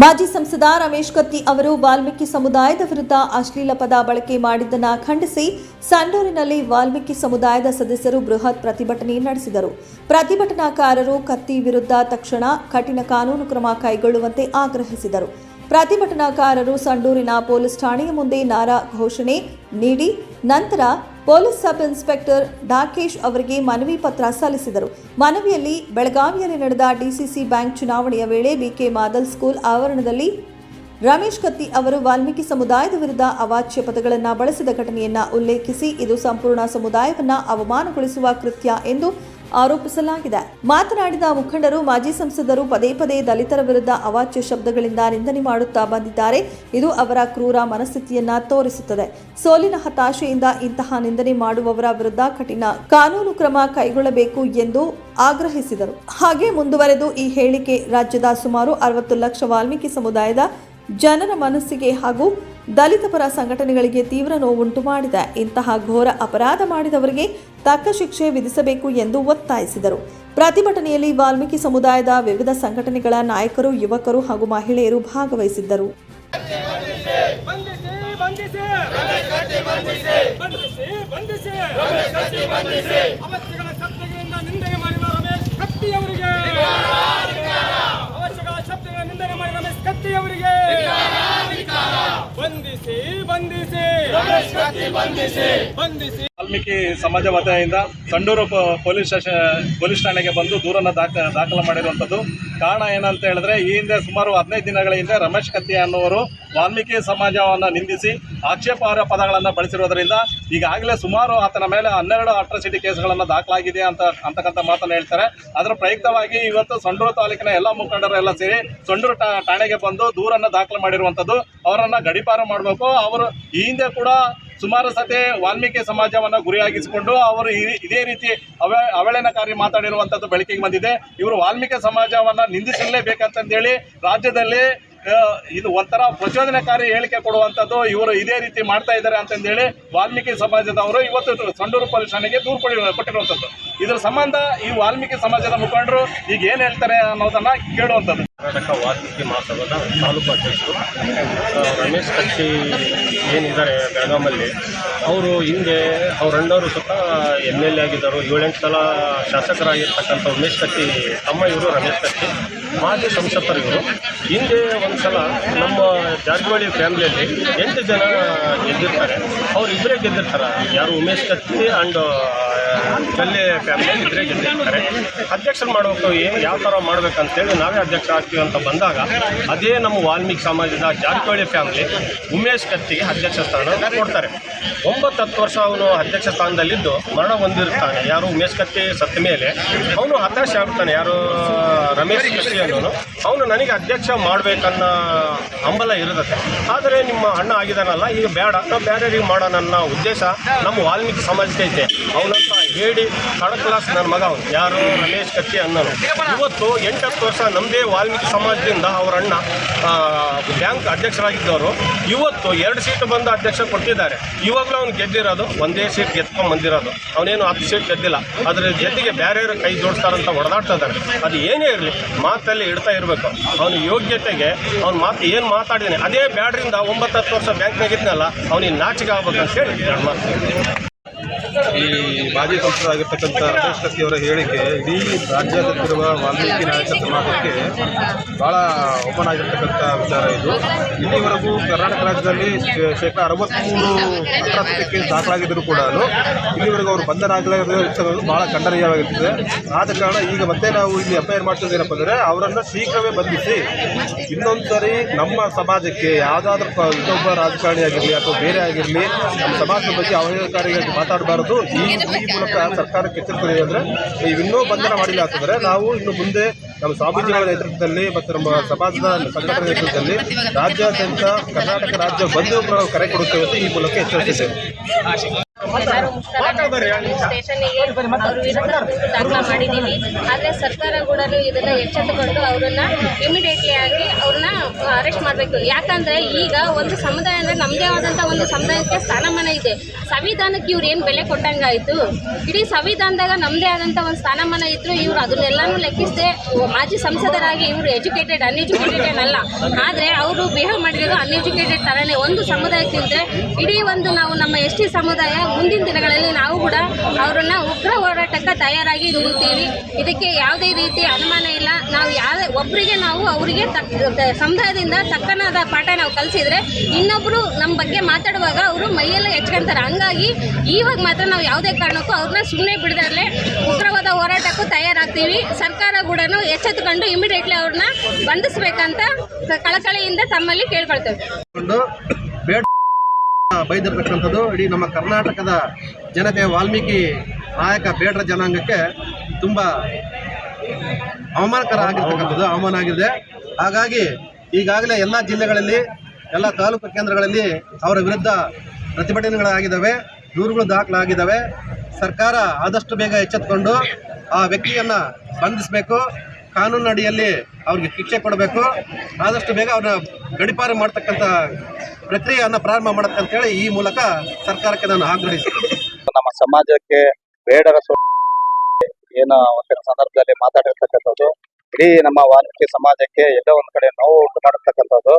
ಮಾಜಿ ಸಂಸದ ರಮೇಶ್ ಕತ್ತಿ ಅವರು ವಾಲ್ಮೀಕಿ ಸಮುದಾಯದ ವಿರುದ್ಧ ಅಶ್ಲೀಲ ಪದ ಬಳಕೆ ಮಾಡಿದ್ದನ್ನು ಖಂಡಿಸಿ ಸಂಡೂರಿನಲ್ಲಿ ವಾಲ್ಮೀಕಿ ಸಮುದಾಯದ ಸದಸ್ಯರು ಬೃಹತ್ ಪ್ರತಿಭಟನೆ ನಡೆಸಿದರು. ಪ್ರತಿಭಟನಾಕಾರರು ಕತ್ತಿ ವಿರುದ್ಧ ತಕ್ಷಣ ಕಠಿಣ ಕಾನೂನು ಕ್ರಮ ಕೈಗೊಳ್ಳುವಂತೆ ಆಗ್ರಹಿಸಿದರು. ಪ್ರತಿಭಟನಾಕಾರರು ಸಂಡೂರಿನ ಪೊಲೀಸ್ ಠಾಣೆಯ ಮುಂದೆ ನಾರಾ ಘೋಷಣೆ ನೀಡಿ ನಂತರ ಪೊಲೀಸ್ ಸಬ್ ಇನ್ಸ್ಪೆಕ್ಟರ್ ಡಾಕೇಶ್ ಅವರಿಗೆ ಮನವಿ ಪತ್ರ ಸಲ್ಲಿಸಿದರು. ಮನವಿಯಲ್ಲಿ ಬೆಳಗಾವಿಯಲ್ಲಿ ನಡೆದ ಡಿಸಿಸಿ ಬ್ಯಾಂಕ್ ಚುನಾವಣೆಯ ವೇಳೆ ಬಿಕೆ ಮಾದಲ್ ಸ್ಕೂಲ್ ಆವರಣದಲ್ಲಿ ರಮೇಶ್ ಕತ್ತಿ ಅವರು ವಾಲ್ಮೀಕಿ ಸಮುದಾಯದ ವಿರುದ್ಧ ಅವಾಚ್ಯ ಪದಗಳನ್ನು ಬಳಸಿದ ಘಟನೆಯನ್ನು ಉಲ್ಲೇಖಿಸಿ, ಇದು ಸಂಪೂರ್ಣ ಸಮುದಾಯವನ್ನು ಅವಮಾನಗೊಳಿಸುವ ಕೃತ್ಯ ಎಂದು ಆರೋಪಿಸಲಾಗಿದೆ. ಮಾತನಾಡಿದ ಮುಖಂಡರು, ಮಾಜಿ ಸಂಸದರು ಪದೇ ಪದೇ ದಲಿತರ ವಿರುದ್ಧ ಅವಾಚ್ಯ ಶಬ್ದಗಳಿಂದ ನಿಂದನೆ ಮಾಡುತ್ತಾ ಬಂದಿದ್ದಾರೆ. ಇದು ಅವರ ಕ್ರೂರ ಮನಸ್ಥಿತಿಯನ್ನ ತೋರಿಸುತ್ತದೆ. ಸೋಲಿನ ಹತಾಶೆಯಿಂದ ಇಂತಹ ನಿಂದನೆ ಮಾಡುವವರ ವಿರುದ್ಧ ಕಠಿಣ ಕಾನೂನು ಕ್ರಮ ಕೈಗೊಳ್ಳಬೇಕು ಎಂದು ಆಗ್ರಹಿಸಿದರು. ಹಾಗೆ ಮುಂದುವರೆದು ಈ ಹೇಳಿಕೆ, ರಾಜ್ಯದ ಸುಮಾರು ಅರವತ್ತು ಲಕ್ಷ ವಾಲ್ಮೀಕಿ ಸಮುದಾಯದ ಜನರ ಮನಸ್ಸಿಗೆ ಹಾಗೂ ದಲಿತ ಪರ ಸಂಘಟನೆಗಳಿಗೆ ತೀವ್ರ ನೋವುಂಟು ಮಾಡಿದ ಇಂತಹ ಘೋರ ಅಪರಾಧ ಮಾಡಿದವರಿಗೆ ತಕ್ಕ ಶಿಕ್ಷೆ ವಿಧಿಸಬೇಕು ಎಂದು ಒತ್ತಾಯಿಸಿದರು ಪ್ರತಿಭಟನೆಯಲ್ಲಿ ವಾಲ್ಮೀಕಿ ಸಮುದಾಯದ ವಿವಿಧ ಸಂಘಟನೆಗಳ ನಾಯಕರು ಯುವಕರು ಹಾಗೂ ಮಹಿಳೆಯರು ಭಾಗವಹಿಸಿದ್ದರು ಬಂಧಿಸಿ ಬಂಧಿಸಿ ಬಂಧಿಸಿ ಅವಶ್ಯಗಳ ಶಬ್ದಗಳಿಂದ ನಿಂದನೆ ಮಾಡಿದ ರಮೇಶ್ ಕತ್ತಿ ಅವರಿಗೆ ಅವಶ್ಯಗಳ ಶಬ್ದಗಳ ನಿಂದನೆ ಮಾಡಿದ ರಮೇಶ್ ಕತ್ತಿ ಅವರಿಗೆ ಬಂಧಿಸಿ ಬಂಧಿಸಿ ಬಂಧಿಸಿ ಬಂಧಿಸಿ ವಾಲ್ಮೀಕಿ ಸಮಾಜ ವತಿಯಿಂದ ಸಂಡೂರು ಪೊಲೀಸ್ ಸ್ಟೇಷನ್ ಪೊಲೀಸ್ ಠಾಣೆಗೆ ಬಂದು ದೂರನ್ನು ದಾಖ, ದಾಖಲು ಮಾಡಿರುವಂಥದ್ದು. ಕಾರಣ ಏನಂತ ಹೇಳಿದ್ರೆ, ಈ ಹಿಂದೆ ಸುಮಾರು ಹದಿನೈದು ದಿನಗಳ ಹಿಂದೆ ರಮೇಶ್ ಕತ್ತಿ ಅನ್ನುವರು ವಾಲ್ಮೀಕಿ ಸಮಾಜವನ್ನು ನಿಂದಿಸಿ ಆಕ್ಷೇಪಾರ್ಹ ಪದಗಳನ್ನು ಬಳಸಿರೋದ್ರಿಂದ ಈಗಾಗಲೇ ಸುಮಾರು ಆತನ ಮೇಲೆ ಹನ್ನೆರಡು ಅಟ್ರಾಸಿಟಿ ಕೇಸ್ಗಳನ್ನು ದಾಖಲಾಗಿದೆ ಅಂತ, ಅಂತಕ್ಕಂಥ ಮಾತನ್ನು ಹೇಳ್ತಾರೆ. ಅದರ ಪ್ರಯುಕ್ತವಾಗಿ ಇವತ್ತು ಸಂಡೂರು ತಾಲೂಕಿನ ಎಲ್ಲ ಮುಖಂಡರೆಲ್ಲ ಸೇರಿ ಸಂಡೂರು ಠಾಣೆಗೆ ಬಂದು ದೂರನ್ನು ದಾಖಲು ಮಾಡಿರುವಂಥದ್ದು, ಅವರನ್ನು ಗಡಿಪಾರು ಮಾಡಬೇಕು. ಅವರು ಈ ಹಿಂದೆ ಕೂಡ ಸುಮಾರು ಸತೆ ವಾಲ್ಮೀಕಿ ಸಮಾಜವನ್ನು ಗುರಿಯಾಗಿಸಿಕೊಂಡು ಅವರು ಇದೇ ರೀತಿ ಅವ ಅವಹೇಳನಕಾರಿ ಮಾತಾಡಿರುವಂಥದ್ದು ಬೆಳಕಿಗೆ ಬಂದಿದೆ. ಇವರು ವಾಲ್ಮೀಕಿ ಸಮಾಜವನ್ನು ನಿಂದಿಸಲೇಬೇಕಂತಂದೇಳಿ ರಾಜ್ಯದಲ್ಲಿ ಇದು ಒಂಥರ ಪ್ರಚೋದನಕಾರಿ ಹೇಳಿಕೆ ಕೊಡುವಂಥದ್ದು ಇವರು ಇದೇ ರೀತಿ ಮಾಡ್ತಾ ಇದ್ದಾರೆ ಅಂತಂದೇಳಿ ವಾಲ್ಮೀಕಿ ಸಮಾಜದವರು ಇವತ್ತು ಸಂಡೂರು ಪೊಲೀಸ್ ಠಾಣೆಗೆ ದೂರು ಕೊಡಿ ಕೊಟ್ಟಿರುವಂಥದ್ದು ಇದರ ಸಂಬಂಧ ಈ ವಾಲ್ಮೀಕಿ ಸಮಾಜದ ಮುಖಂಡರು ಈಗ ಏನು ಹೇಳ್ತಾರೆ ಅನ್ನೋದನ್ನು ಕೇಳುವಂಥದ್ದು ಕರ್ನಾಟಕ ವಾಲ್ಮೀಕಿ ಮಹಾಸಭಾದ ತಾಲೂಕು ಅಧ್ಯಕ್ಷರು ರಮೇಶ್ ಕಟ್ಟಿ ಏನಿದ್ದಾರೆ ಬೆಳಗಾಮಲ್ಲಿ ಅವರು ಹಿಂದೆ ಅವ್ರ ಅಣ್ಣವರು ಸ್ವಲ್ಪ ಎಂ ಎಲ್ ಎ ಆಗಿದ್ದರು, ಏಳೆಂಟು ಸಲ ಶಾಸಕರಾಗಿರ್ತಕ್ಕಂಥ ಉಮೇಶ್ ಕಟ್ಟಿ ತಮ್ಮ ಇವರು ರಮೇಶ್ ಕಟ್ಟಿ ಮಾಜಿ ಸಂಸದರು ಇವರು. ಹಿಂದೆ ಒಂದು ಸಲ ನಮ್ಮ ಜಾರಕಿಹೊಳಿ ಫ್ಯಾಮಿಲಿಯಲ್ಲಿ ಎಂಟು ಜನ ಗೆದ್ದಿರ್ತಾರೆ. ಅವ್ರು ಇಬ್ಬರೇ ಗೆದ್ದಿರ್ತಾರೆ. ಯಾರು ಉಮೇಶ್ ಕತ್ತಿ ಆ್ಯಂಡ್ ಕಲ್ಲೆ ಫ್ಯಾಮಿಲಿ ಇದ್ರೆ ಗೆದ್ದಿರ್ತಾರೆ ಅಧ್ಯಕ್ಷರು ಮಾಡಬೇಕು ಏನು ಯಾವ ಥರ ಮಾಡ್ಬೇಕಂತೇಳಿ ನಾವೇ ಅಧ್ಯಕ್ಷ ಆಗ್ತೀವಿ ಅಂತ ಬಂದಾಗ ಅದೇ ನಮ್ಮ ವಾಲ್ಮೀಕಿ ಸಮಾಜದ ಜಾರಕಿಹೊಳಿ ಫ್ಯಾಮಿಲಿ ಉಮೇಶ್ ಕತ್ತಿಗೆ ಅಧ್ಯಕ್ಷ ಸ್ಥಾನ ಕೊಡ್ತಾರೆ. ಒಂಬತ್ತು ಹತ್ತು ವರ್ಷ ಅವನು ಅಧ್ಯಕ್ಷ ಸ್ಥಾನದಲ್ಲಿದ್ದು ಮರಣ ಹೊಂದಿರ್ತಾನೆ ಯಾರು ಉಮೇಶ್ ಕತ್ತಿ ಸತ್ತ ಮೇಲೆ ಅವನು ಹತಾಶೆ ಆಗ್ತಾನೆ. ಯಾರು ರಮೇಶ್ ಕತ್ತಿ ಅನ್ನೋನು. ಅವನು ನನಗೆ ಅಧ್ಯಕ್ಷ ಮಾಡಬೇಕನ್ನೋ ಹಂಬಲ ಇರುತ್ತೆ. ಆದರೆ ನಿಮ್ಮ ಅಣ್ಣ ಆಗಿದಾನಲ್ಲ ಈಗ ಬೇಡ. ನಾವು ಬೇರೆಯವ್ರಿಗೆ ಮಾಡೋಣ ಅನ್ನೋ ಉದ್ದೇಶ ನಮ್ಮ ವಾಲ್ಮೀಕಿ ಸಮಾಜಕ್ಕೆ ಇದೆ ಅವನಂತ ಹೇಳಿ ಥರ್ಡ್ ಕ್ಲಾಸ್ ನನ್ನ ಮಗ ಅವನು. ಯಾರು? ರಮೇಶ್ ಕತ್ತಿ ಅನ್ನೋನು. ಇವತ್ತು ಎಂಟತ್ತು ವರ್ಷ ನಮ್ಮದೇ ವಾಲ್ಮೀಕಿ ಸಮಾಜದಿಂದ ಅವರ ಅಣ್ಣ ಬ್ಯಾಂಕ್ ಅಧ್ಯಕ್ಷರಾಗಿದ್ದವರು ಇವತ್ತು ಎರಡು ಸೀಟ್ ಬಂದು ಅಧ್ಯಕ್ಷ ಕೊಟ್ಟಿದ್ದಾರೆ. ಇವಾಗಲೂ ಅವ್ನು ಗೆದ್ದಿರೋದು, ಒಂದೇ ಸೀಟ್ ಗೆದ್ಕೊಂಡು ಬಂದಿರೋದು. ಅವನೇನು ಹತ್ತು ಸೀಟ್ ಗೆದ್ದಿಲ್ಲ. ಅದರ ಜೊತೆಗೆ ಬೇರೆಯವರು ಕೈ ಜೋಡಿಸ್ತಾರಂತ ಹೊಡೆದಾಡ್ತಾ ಇದ್ದಾರೆ ಅದು ಏನೇ ಇರಲಿ, ಮಾತಲ್ಲಿ ಇಡ್ತಾ ಇರಬೇಕು. ಅವನ ಯೋಗ್ಯತೆಗೆ, ಅವ್ನು ಮಾತು ಏನು ಮಾತಾಡಿದ್ದಾನೆ ಅದೇ ಬ್ಯಾಡ್ರಿಂದ ಒಂಬತ್ತು ಹತ್ತು ವರ್ಷ ಬ್ಯಾಂಕ್ನಾಗ ಇದ್ನಲ್ಲ, ಅವನಿಗೆ ನಾಚಿಕೆ ಆಗ್ಬೇಕಂತ ಹೇಳಿ ಎರಡು ಮಾತು ಈ ಮಾಜಿ ಸಂಸದರಾಗಿರ್ತಕ್ಕಂಥ ರಮೇಶ್ ಕತ್ತಿ ಅವರ ಹೇಳಿಕೆ ಇಡೀ ರಾಜ್ಯಾದ್ಯಂತಿರುವ ವಾಲ್ಮೀಕಿ ನಾಯಕ ಸಮಾಜಕ್ಕೆ ಬಹಳ ಓಪನ್ ಆಗಿರ್ತಕ್ಕಂಥ ವಿಚಾರ ಇದು. ಇಲ್ಲಿವರೆಗೂ ಕರ್ನಾಟಕ ರಾಜ್ಯದಲ್ಲಿ ಶೇಕಡ ಅರವತ್ತ್ಮೂರು ಕೇಸ್ ದಾಖಲಾಗಿದ್ದರೂ ಕೂಡ ಇಲ್ಲಿವರೆಗೂ ಅವರು ಬಂಧನ ಆಗಲಾಗಿರೋದು ಭಾಳ ಖಂಡನೀಯವಾಗಿರ್ತದೆ. ಆದ ಕಾರಣ ಈಗ ಮತ್ತೆ ನಾವು ಇಲ್ಲಿ ಆರ್ ಮಾಡ್ತಿದ್ದು ಏನಪ್ಪ ಅಂದರೆ ಅವರನ್ನು ಶೀಘ್ರವೇ ಬಂಧಿಸಿ ಇನ್ನೊಂದು ಸರಿ ನಮ್ಮ ಸಮಾಜಕ್ಕೆ ಯಾವುದಾದ್ರೂ ಇನ್ನೊಬ್ಬ ರಾಜಕಾರಣಿ ಆಗಿರಲಿ ಅಥವಾ ಬೇರೆ ಆಗಿರಲಿ, ನಮ್ಮ ಸಮಾಜದ ಬಗ್ಗೆ ಅವಹೇಳನಕಾರಿಯಾಗಿ ಮಾತಾಡಬಾರದು ಈ ಈ ಮೂಲಕ ಸರ್ಕಾರಕ್ಕೆ ಎಚ್ಚರಿಕೆ ಅಂದರೆ ಇನ್ನೂ ಬಂಧನ ಮಾಡಿಲ್ಲ ಅಂತಂದರೆ ನಾವು ಇನ್ನು ಮುಂದೆ ನಮ್ಮ ಸ್ವಾಮೀಜಿಗಳ ನೇತೃತ್ವದಲ್ಲಿ ಮತ್ತು ನಮ್ಮ ಸಮಾಜದ ಸಂಘಟನೆ ನೇತೃತ್ವದಲ್ಲಿ ರಾಜ್ಯಾದ್ಯಂತ ಕರ್ನಾಟಕ ರಾಜ್ಯ ಬಂದು ನಾವು ಕರೆ ಕೊಡುತ್ತೇವೆ ಅಂತ ಈ ಮೂಲಕ ಎಚ್ಚರಿಸಿದ್ದೇವೆ ಸ್ಟೇಷನ್ಗೆ ಅವ್ರ ವಿರುದ್ಧ ದೂರು ದಾಖಲ ಮಾಡಿದ್ದೀವಿ ಆದರೆ ಸರ್ಕಾರ ಕೂಡ ಇದನ್ನ ಎಚ್ಚೆತ್ತುಕೊಂಡು ಅವರನ್ನ ಇಮಿಡಿಯೇಟ್ಲಿ ಆಗಿ ಅವ್ರನ್ನ ಅರೆಸ್ಟ್ ಮಾಡಬೇಕು. ಯಾಕಂದ್ರೆ ಈಗ ಒಂದು ಸಮುದಾಯ ಅಂದ್ರೆ ನಮ್ಮದೇ ಆದಂಥ ಒಂದು ಸಮುದಾಯಕ್ಕೆ ಸ್ಥಾನಮಾನ ಇದೆ. ಸಂವಿಧಾನಕ್ಕೆ ಇವ್ರು ಏನು ಬೆಲೆ ಕೊಟ್ಟಂಗಾಯಿತು ಇಡೀ ಸಂವಿಧಾನದಾಗ ನಮ್ಮದೇ ಆದಂಥ ಒಂದು ಸ್ಥಾನಮಾನ ಇದ್ರು ಇವ್ರು ಅದನ್ನೆಲ್ಲನೂ ಲೆಕ್ಕಿಸದೆ ಮಾಜಿ ಸಂಸದರಾಗಿ ಇವರು ಎಜುಕೇಟೆಡ್ ಅನ್ಎಜುಕೇಟೆಡ್ ಅಲ್ಲ. ಆದರೆ ಅವರು ಬಿಹೇವ್ ಮಾಡಿರೋದು ಅನ್ಎಜುಕೇಟೆಡ್ ತರನೇ. ಒಂದು ಸಮುದಾಯಕ್ಕೆ ನಿಂತರೆ ಇಡೀ ಒಂದು ನಾವು ನಮ್ಮ ಎಸ್ ಟಿ ಸಮುದಾಯ ಮುಂದಿನ ದಿನಗಳಲ್ಲಿ ನಾವು ಕೂಡ ಅವರನ್ನ ಉಗ್ರ ಹೋರಾಟಕ್ಕೆ ತಯಾರಾಗಿ ನಿಲ್ತೀವಿ ಇದಕ್ಕೆ ಯಾವುದೇ ರೀತಿ ಅನುಮಾನ ಇಲ್ಲ. ನಾವು ಯಾವ ಒಬ್ಬರಿಗೆ ನಾವು ಅವರಿಗೆ ತಕ್ಕ ಸಮುದಾಯದಿಂದ ತಕ್ಕನಾದ ಪಾಠ ನಾವು ಕಲಿಸಿದ್ರೆ ಇನ್ನೊಬ್ಬರು ನಮ್ಮ ಬಗ್ಗೆ ಮಾತಾಡುವಾಗ ಅವರು ಮೈಯೆಲ್ಲ ಹೆಚ್ಕೊಂತಾರೆ ಹಂಗಾಗಿ ಇವಾಗ ಮಾತ್ರ ನಾವು ಯಾವುದೇ ಕಾರಣಕ್ಕೂ ಅವ್ರನ್ನ ಸುಮ್ಮನೆ ಬಿಡದಲ್ಲೇ ಉಗ್ರವಾದ ಹೋರಾಟಕ್ಕೂ ತಯಾರಾಗ್ತೀವಿ. ಸರ್ಕಾರ ಕೂಡ ಎಚ್ಚೆತ್ತುಕೊಂಡು ಇಮಿಡಿಯೇಟ್ಲಿ ಅವ್ರನ್ನ ಬಂಧಿಸ್ಬೇಕಂತ ಕಳಕಳಿಯಿಂದ ತಮ್ಮಲ್ಲಿ ಕೇಳ್ಕೊಳ್ತೇವೆ. ಬೈದಿರ್ತಕ್ಕಂಥದ್ದು ಇಡೀ ನಮ್ಮ ಕರ್ನಾಟಕದ ಜನತೆ ವಾಲ್ಮೀಕಿ ನಾಯಕ ಬೇಡರ ಜನಾಂಗಕ್ಕೆ ತುಂಬ ಅವಮಾನಕರ ಆಗಿರ್ತಕ್ಕಂಥದ್ದು, ಅವಮಾನ ಆಗಿದೆ. ಹಾಗಾಗಿ ಈಗಾಗಲೇ ಎಲ್ಲ ಜಿಲ್ಲೆಗಳಲ್ಲಿ, ಎಲ್ಲ ತಾಲೂಕು ಕೇಂದ್ರಗಳಲ್ಲಿ ಅವರ ವಿರುದ್ಧ ಪ್ರತಿಭಟನೆಗಳಾಗಿದ್ದಾವೆ, ದೂರುಗಳು ದಾಖಲಾಗಿದ್ದಾವೆ. ಸರ್ಕಾರ ಆದಷ್ಟು ಬೇಗ ಎಚ್ಚೆತ್ತುಕೊಂಡು ಆ ವ್ಯಕ್ತಿಯನ್ನು ಬಂಧಿಸಬೇಕು. ಕಾನೂನು ಅಡಿಯಲ್ಲಿ ಅವ್ರಿಗೆ ಶಿಕ್ಷೆ ಕೊಡಬೇಕು. ಆದಷ್ಟು ಬೇಗ ಅವ್ರನ್ನ ಗಡಿಪಾರು ಮಾಡ್ತಕ್ಕಂಥ ಪ್ರಕ್ರಿಯೆಯನ್ನು ಪ್ರಾರಂಭ ಮಾಡಕ್ಕಂತೇಳಿ ಈ ಮೂಲಕ ಸರ್ಕಾರಕ್ಕೆ ನಾನು ಆಗ್ರಹಿಸ್ತೀನಿ. ನಮ್ಮ ಸಮಾಜಕ್ಕೆ ಬೇಡರ ಏನೋ ಒಂದಿನ ಸಂದರ್ಭದಲ್ಲಿ ಮಾತಾಡಿರ್ತಕ್ಕಂಥದ್ದು. ಇಡೀ ನಮ್ಮ ವಾಲ್ಮೀಕಿ ಸಮಾಜಕ್ಕೆ ಎಲ್ಲೋ ಒಂದ್ ಕಡೆ ನೋವು ಉಂಟು ಮಾಡಿರ್ತಕ್ಕಂಥದ್ದು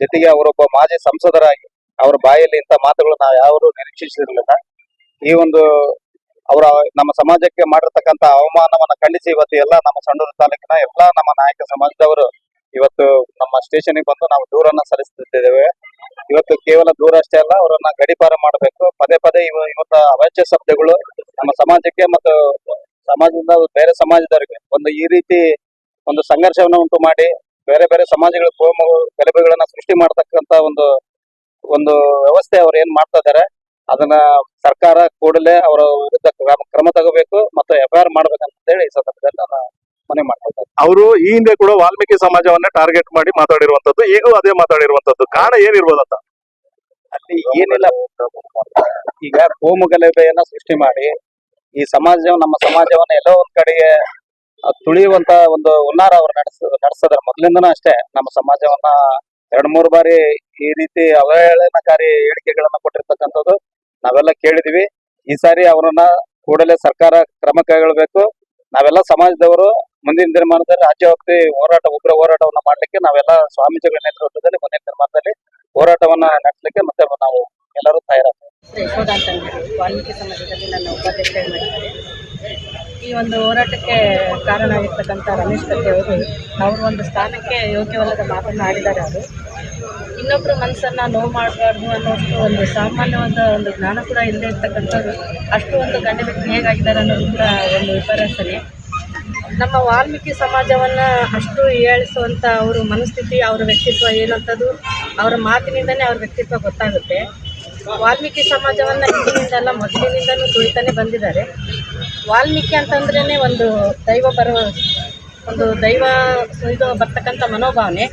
ಜೊತೆಗೆ ಅವರೊಬ್ಬ ಮಾಜಿ ಸಂಸದರಾಗಿ ಅವರ ಬಾಯಲ್ಲಿ ಇಂಥ ಮಾತುಗಳು ನಾವು ಯಾರು ನಿರೀಕ್ಷಿಸಿರ್ಲಿಲ್ಲ. ಈ ಒಂದು ಅವರ ನಮ್ಮ ಸಮಾಜಕ್ಕೆ ಮಾಡಿರ್ತಕ್ಕಂಥ ಅವಮಾನವನ್ನ ಖಂಡಿಸಿ ಇವತ್ತು ಎಲ್ಲ ನಮ್ಮ ಸಂಡೂರು ತಾಲೂಕಿನ ಎಲ್ಲ ನಮ್ಮ ನಾಯಕ ಸಮಾಜದವರು ಇವತ್ತು ನಮ್ಮ ಸ್ಟೇಷನ್ಗೆ ಬಂದು ನಾವು ದೂರನ್ನ ಸಲ್ಲಿಸುತ್ತಿದ್ದೇವೆ ಇವತ್ತು ಕೇವಲ ದೂರ ಅಷ್ಟೇ ಅಲ್ಲ, ಅವರನ್ನ ಗಡಿಪಾರ ಮಾಡಬೇಕು. ಪದೇ ಪದೇ ಇವ ಇವತ್ತ ಅವಾಚ್ಯ ಶಬ್ದಗಳು ನಮ್ಮ ಸಮಾಜಕ್ಕೆ ಮತ್ತು ಸಮಾಜದಿಂದ ಬೇರೆ ಸಮಾಜದವರಿಗೆ ಒಂದು ಈ ರೀತಿ ಒಂದು ಸಂಘರ್ಷವನ್ನು ಉಂಟು ಮಾಡಿ ಬೇರೆ ಬೇರೆ ಸಮಾಜಗಳ ಕೋಮ ಗಲಭೆಗಳನ್ನ ಸೃಷ್ಟಿ ಮಾಡತಕ್ಕಂತ ಒಂದು ಒಂದು ವ್ಯವಸ್ಥೆ ಅವ್ರು ಏನ್ ಮಾಡ್ತಾ ಇದಾರೆ, ಅದನ್ನ ಸರ್ಕಾರ ಕೂಡಲೇ ಅವರ ವಿರುದ್ಧ ಕ್ರಮ ಕ್ರಮ ತಗೋಬೇಕು ಮತ್ತು ಎಫ್ ಐ ಆರ್ ಮಾಡ್ಬೇಕಂತ ಹೇಳಿ ಈ ಸಂದರ್ಭದಲ್ಲಿ ನಾನು ಮನವಿ ಮಾಡ್ತಾ ಇದ್ದೇನೆ. ಅವರು ಈ ಹಿಂದೆ ಕೂಡ ವಾಲ್ಮೀಕಿ ಸಮಾಜವನ್ನ ಟಾರ್ಗೆಟ್ ಮಾಡಿ ಮಾತಾಡಿರುವಂತದ್ದು ಈಗೂ ಅದೇ ಮಾತಾಡಿರುವಂತದ್ದು ಕಾರಣ ಏನಿರ್ಬೋದಂತ? ಅಲ್ಲಿ ಏನಿಲ್ಲ. ಈಗ ಕೋಮು ಗಲಭೆಯನ್ನ ಸೃಷ್ಟಿ ಮಾಡಿ, ಈ ಸಮಾಜ ನಮ್ಮ ಸಮಾಜವನ್ನ ಎಲ್ಲೋ ಒಂದ್ ಕಡೆಗೆ ತುಳಿಯುವಂತ ಒಂದು ಹುನ್ನಾರ ಅವ್ರು ನಡೆಸ, ನಡೆಸಿದ್ರೆ. ಮೊದ್ಲಿಂದನೂ ಅಷ್ಟೇ ನಮ್ಮ ಸಮಾಜವನ್ನ ಎರಡ್ ಮೂರು ಬಾರಿ ಈ ರೀತಿ ಅವಹೇಳನಕಾರಿ ಹೇಳಿಕೆಗಳನ್ನ ಕೊಟ್ಟಿರ್ತಕ್ಕಂಥದ್ದು ನಾವೆಲ್ಲ ಕೇಳಿದಿವಿ. ಈ ಸಾರಿ ಅವರನ್ನ ಕೂಡಲೇ ಸರ್ಕಾರ ಕ್ರಮ ಕೈಗೊಳ್ಬೇಕು. ನಾವೆಲ್ಲ ಸಮಾಜದವರು ಮುಂದಿನ ದಿನಮಾನದಲ್ಲಿ ರಾಜ್ಯವ್ಯಾಪಿ ಹೋರಾಟ, ಉಗ್ರ ಹೋರಾಟವನ್ನ ಮಾಡ್ಲಿಕ್ಕೆ ನಾವೆಲ್ಲ ಸ್ವಾಮೀಜಿಗಳ ನೇತೃತ್ವದಲ್ಲಿ ಮುಂದಿನ ದಿನಮಾನದಲ್ಲಿ ಹೋರಾಟವನ್ನ ನಡೆಸಲಿಕ್ಕೆ ಮತ್ತೆ ನಾವು ಎಲ್ಲರೂ ತಯಾರಾಗ್ತೇವೆ. ವಾಲ್ಮೀಕಿ ಸಮಾಜದಲ್ಲಿ ನನ್ನ ಮಾಡಿದ್ದಾರೆ? ಈ ಒಂದು ಹೋರಾಟಕ್ಕೆ ಕಾರಣ ಆಗಿರ್ತಕ್ಕಂಥ ರಮೇಶ್ ಕತ್ತಿ ಅವರು ಅವರು ಒಂದು ಸ್ಥಾನಕ್ಕೆ ಯೋಗ್ಯವಲ್ಲದ ಮಾತನ್ನು ಆಡಿದ್ದಾರೆ ಅವರು. ಇನ್ನೊಬ್ಬರ ಮನಸ್ಸನ್ನು ನೋವು ಮಾಡಬಾರ್ದು ಅನ್ನೋಷ್ಟು ಒಂದು ಸಾಮಾನ್ಯವಾದ ಒಂದು ಜ್ಞಾನ ಕೂಡ ಇಲ್ಲದೆ ಇರ್ತಕ್ಕಂಥವ್ರು ಅಷ್ಟು ಒಂದು ಗಂಡ ವ್ಯಕ್ತಿ ಹೇಗಾಗಿದ್ದಾರೆ ಅನ್ನೋದು ಕೂಡ ಒಂದು ವಿಪರ್ಯಾಸನೆ ನಮ್ಮ ವಾಲ್ಮೀಕಿ ಸಮಾಜವನ್ನು ಅಷ್ಟು ಏಳಿಸುವಂಥ ಅವರು ಮನಸ್ಥಿತಿ, ಅವರ ವ್ಯಕ್ತಿತ್ವ ಏನಂಥದ್ದು ಅವರ ಮಾತಿನಿಂದನೇ ಅವ್ರ ವ್ಯಕ್ತಿತ್ವ ಗೊತ್ತಾಗುತ್ತೆ. ವಾಲ್ಮೀಕಿ ಸಮಾಜವನ್ನು ಹಿಂದಿನಿಂದಲ್ಲ ಮೊದಲಿನಿಂದಲೂ ತುಳಿತಾನೆ ಬಂದಿದ್ದಾರೆ. ವಾಲ್ಮೀಕಿ ಅಂತಂದ್ರೇ ಒಂದು ದೈವ ಬರುವ, ಒಂದು ದೈವ ಇದು ಬರ್ತಕ್ಕಂಥ ಮನೋಭಾವನೆ.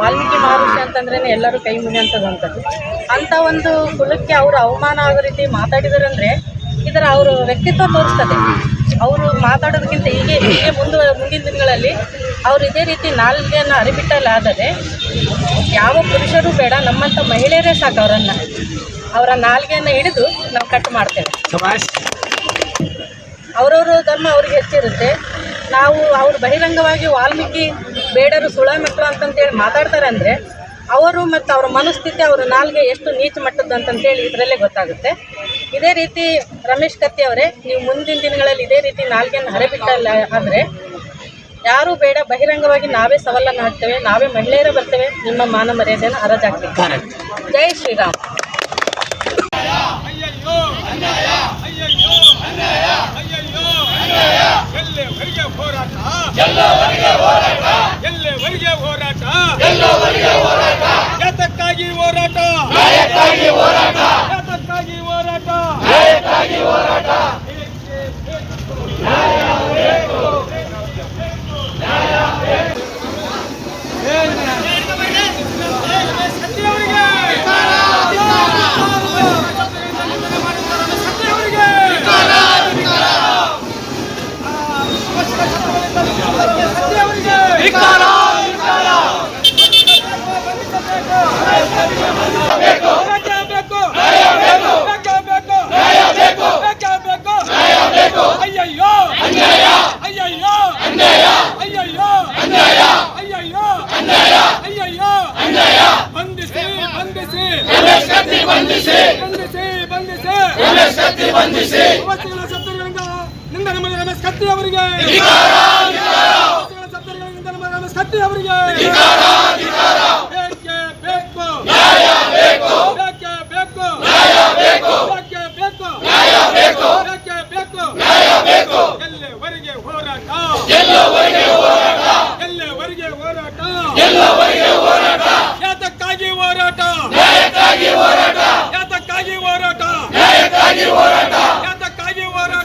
ವಾಲ್ಮೀಕಿ ಮಹರ್ಷಿ ಅಂತಂದ್ರೇ ಎಲ್ಲರೂ ಕೈ ಮುಗಿಯಂಥದ್ದು ಅಂಥ ಒಂದು ಕುಲಕ್ಕೆ ಅವರು ಅವಮಾನ ಆಗೋ ರೀತಿ ಮಾತಾಡಿದಾರಂದರೆ ಇದರ ಅವರು ವ್ಯಕ್ತಿತ್ವ ತೋರಿಸ್ತದೆ. ಅವರು ಮಾತಾಡೋದಕ್ಕಿಂತ ಹೀಗೆ ಹೀಗೆ ಮುಂದೆ ಮುಂದಿನ ದಿನಗಳಲ್ಲಿ ಅವರು ಇದೇ ರೀತಿ ನಾಲ್ಗೆಯನ್ನು ಅರಿಬಿಟ್ಟಲ್ಲಾದರೆ ಯಾವ ಪುರುಷರು ಬೇಡ ನಮ್ಮಂಥ ಮಹಿಳೆಯರೇ ಸಾಕು ಅವರನ್ನು. ಅವರ ನಾಲ್ಗೆಯನ್ನು ಹಿಡಿದು ನಾವು ಕಟ್ ಮಾಡ್ತೇವೆ. ಅವರವರ ಧರ್ಮ ಅವ್ರಿಗೆ ಹೆಚ್ಚಿರುತ್ತೆ. ನಾವು ಅವರು ಬಹಿರಂಗವಾಗಿ ವಾಲ್ಮೀಕಿ ಬೇಡರು ಸುಳ ಮಕ್ಕಳು ಅಂತಂತೇಳಿ ಮಾತಾಡ್ತಾರೆ ಅಂದರೆ ಅವರು ಮತ್ತು ಅವರ ಮನಸ್ಥಿತಿ ಅವರ ನಾಲ್ಗೆ ಎಷ್ಟು ನೀಚ ಮಟ್ಟದ್ದು ಅಂತಂತೇಳಿ ಇದರಲ್ಲೇ ಗೊತ್ತಾಗುತ್ತೆ. ಇದೇ ರೀತಿ ರಮೇಶ್ ಕತ್ತಿ ಅವರೇ ನೀವು ಮುಂದಿನ ದಿನಗಳಲ್ಲಿ ಇದೇ ರೀತಿ ನಾಲ್ಗೆಯನ್ನು ಹರಬಿಟ್ಟಲ್ಲ ಆದರೆ ಯಾರು ಬೇಡ ಬಹಿರಂಗವಾಗಿ ನಾವೇ ಸವಾಲನ್ನು ಹಾಕ್ತೇವೆ ನಾವೇ ಮಹಿಳೆಯರೇ ಬರ್ತೇವೆ ನಿಮ್ಮ ಮಾನ ಮರ್ಯಾದೆಯನ್ನು ಹರಜಾಗ್ತೇವೆ. ಜೈ ಶ್ರೀರಾಮ್. ಅಯ್ಯಯ್ಯೋ ಬಂಧಿಸಿ ಬಂಧಿಸಿ ಬಂಧಿಸಿ ರಮೇಶ್ ಕತ್ತಿ ಬಂಧಿಸಿ ಇವತ್ತಿನ ಸತ್ತರಂಗ ನಿಂದ ನಮಗೆ ರಮೇಶ್ ಕತ್ತಿ ಅವರಿಗೆ ಸತ್ತರುಗಳಿಂದ ನಮ್ಮ ರಮೇಶ್ ಕತ್ತಿ ಅವರಿಗೆ ಬೇಕೇ ಬೇಕು ಬೇಕೇ ಬೇಕು ಬೇಕೇ ಬೇಕು ಬೇಕೇ ಬೇಕು ಎಲ್ಲಿವರೆಗೆ ಹೋರಾಟ ಎಲ್ಲಿವರೆಗೆ ಹೋರಾಟ ಯಾತಕ್ಕಾಗಿ ಹೋರಾಟ ಯಾತಕ್ಕಾಗಿ ಹೋರಾಟ ಯಾತಕ್ಕಾಗಿ ಹೋರಾಟ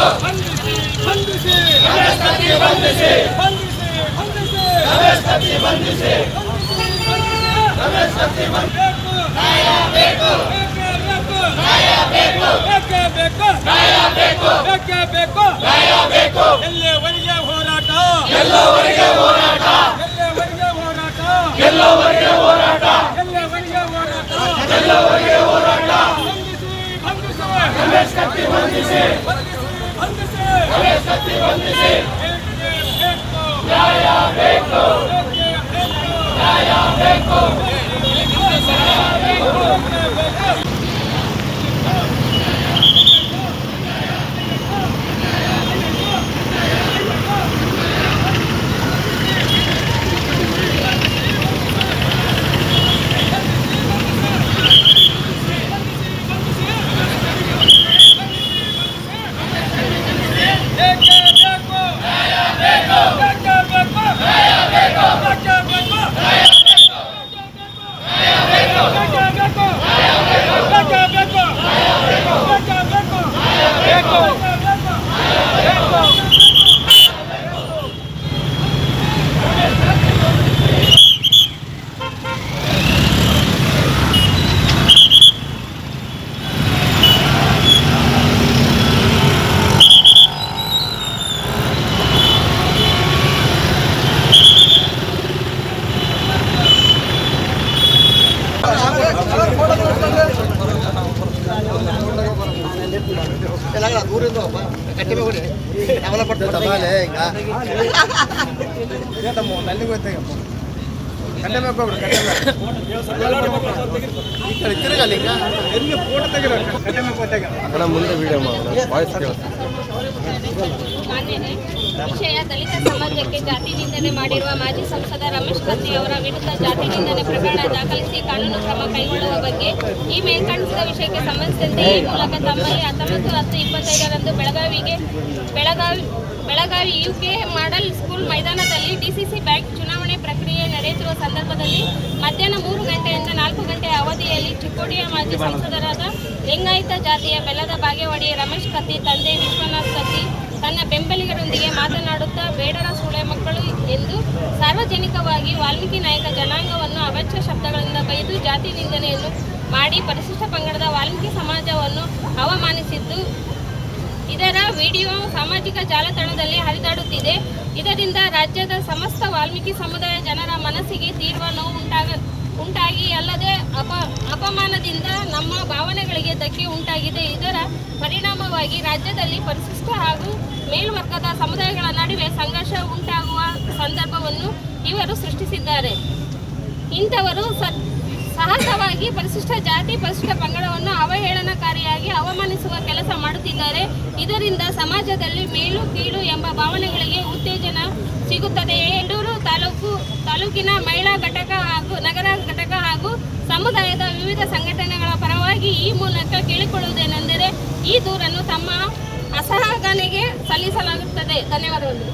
ಬಂಧಿಸಿ ಬಂಧಿಸಿ ಎಲ್ಲಿವರೆಗೆ ಹೋರಾಟ. ಎಲ್ಲವರೆಗೆ ಹೋರಾಟ. ಎಲ್ಲವರೆಗೆ ಹೋರಾಟ. ಮಾನ್ಯರೇ, ವಿಷಯ ದಲಿತ ಸಮಾಜಕ್ಕೆ ಜಾತಿ ನಿಂದನೆ ಮಾಡಿರುವ ಮಾಜಿ ಸಂಸದ ರಮೇಶ್ ಕತ್ತಿ ಅವರ ವಿರುದ್ಧ ಜಾತಿ ನಿಂದನೆ ಪ್ರಕರಣ ದಾಖಲಿಸಿ ಕಾನೂನು ಕ್ರಮ ಕೈಗೊಳ್ಳುವ ಬಗ್ಗೆ ಈ ಮೇಲ್ಕಾಣಿಸಿದ ವಿಷಯಕ್ಕೆ ಸಂಬಂಧಿಸಿದಂತೆ ಈ ಮೂಲಕ ತಮ್ಮಲ್ಲಿ ಹತ್ತೊಂಬತ್ತು ಹತ್ತು ಇಪ್ಪತ್ತೈದರಂದು ಬೆಳಗಾವಿಗೆ, Belagavi Belagavi UK model school ಮೈದಾನದಲ್ಲಿ ಡಿಸಿಸಿ ಬ್ಯಾಂಕ್ ಚುನಾವಣೆ ಪ್ರಕ್ರಿಯೆ ನಡೆಯುತ್ತಿರುವ ಸಂದರ್ಭದಲ್ಲಿ ಮಧ್ಯಾಹ್ನ ಮೂರು ಗಂಟೆಯಿಂದ ನಾಲ್ಕು ಗಂಟೆ ಅವಧಿಯಲ್ಲಿ ಚಿಕ್ಕೋಡಿಯ ಮಾಜಿ ಸಂಸದರಾದ ಲಿಂಗಾಯತ ಜಾತಿಯ ಬೆಲ್ಲದ ಬಾಗೇವಾಡಿ ರಮೇಶ್ ಕತ್ತಿ, ತಂದೆ ವಿಶ್ವನಾಥ್ ಕತ್ತಿ ತನ್ನ ಬೆಂಬಲಿಗರೊಂದಿಗೆ ಮಾತನಾಡುತ್ತಾ ಬೇಡರ ಸುಳೆ ಮಕ್ಕಳು ಎಂದು ಸಾರ್ವಜನಿಕವಾಗಿ ವಾಲ್ಮೀಕಿ ನಾಯಕ ಜನಾಂಗವನ್ನು ಅವಚ್ಯ ಶಬ್ದಗಳಿಂದ ಬೈದು ಜಾತಿ ನಿಂದನೆಯನ್ನು ಮಾಡಿ ಪರಿಶಿಷ್ಟ ಪಂಗಡದ ವಾಲ್ಮೀಕಿ ಸಮಾಜವನ್ನು ಅವಮಾನಿಸಿದ್ದು, ಇದರ ವಿಡಿಯೋ ಸಾಮಾಜಿಕ ಜಾಲತಾಣದಲ್ಲಿ ಹರಿದಾಡುತ್ತಿದೆ. ಇದರಿಂದ ರಾಜ್ಯದ ಸಮಸ್ತ ವಾಲ್ಮೀಕಿ ಸಮುದಾಯ ಜನರ ಮನಸ್ಸಿಗೆ ತೀವ್ರ ನೋವು ಉಂಟಾಗ ಉಂಟಾಗಿ ಅಲ್ಲದೆ ಅಪ ಅಪಮಾನದಿಂದ ನಮ್ಮ ಭಾವನೆಗಳಿಗೆ ಧಕ್ಕೆ ಉಂಟಾಗಿದೆ. ಇದರ ಪರಿಣಾಮವಾಗಿ ರಾಜ್ಯದಲ್ಲಿ ಪರಿಶಿಷ್ಟ ಹಾಗೂ ಮೇಲ್ವರ್ಗದ ಸಮುದಾಯಗಳ ನಡುವೆ ಸಂಘರ್ಷ ಉಂಟಾಗುವ ಸಂದರ್ಭವನ್ನು ಇವರು ಸೃಷ್ಟಿಸಿದ್ದಾರೆ. ಇಂಥವರು ಸಹಜವಾಗಿ ಪರಿಶಿಷ್ಟ ಜಾತಿ, ಪರಿಶಿಷ್ಟ ಪಂಗಡವನ್ನು ಅವಹೇಳನಕಾರಿಯಾಗಿ ಅವಮಾನಿಸುವ ಕೆಲಸ ಮಾಡುತ್ತಿದ್ದಾರೆ. ಇದರಿಂದ ಸಮಾಜದಲ್ಲಿ ಮೇಲು ಕೀಳು ಎಂಬ ಭಾವನೆಗಳಿಗೆ ಉತ್ತೇಜನ ಸಿಗುತ್ತದೆ ಯಡೂರು ತಾಲೂಕು, ತಾಲೂಕಿನ ಮಹಿಳಾ ಘಟಕ ಹಾಗೂ ನಗರ ಘಟಕ ಹಾಗೂ ಸಮುದಾಯದ ವಿವಿಧ ಸಂಘಟನೆಗಳ ಪರವಾಗಿ ಈ ಮೂಲಕ ಕೇಳಿಕೊಳ್ಳುವುದೇನೆಂದರೆ ಈ ದೂರನ್ನು ತಮ್ಮ ಅಸಹನೆಗೆ ಸಲ್ಲಿಸಲಾಗುತ್ತದೆ. ಧನ್ಯವಾದಗಳು.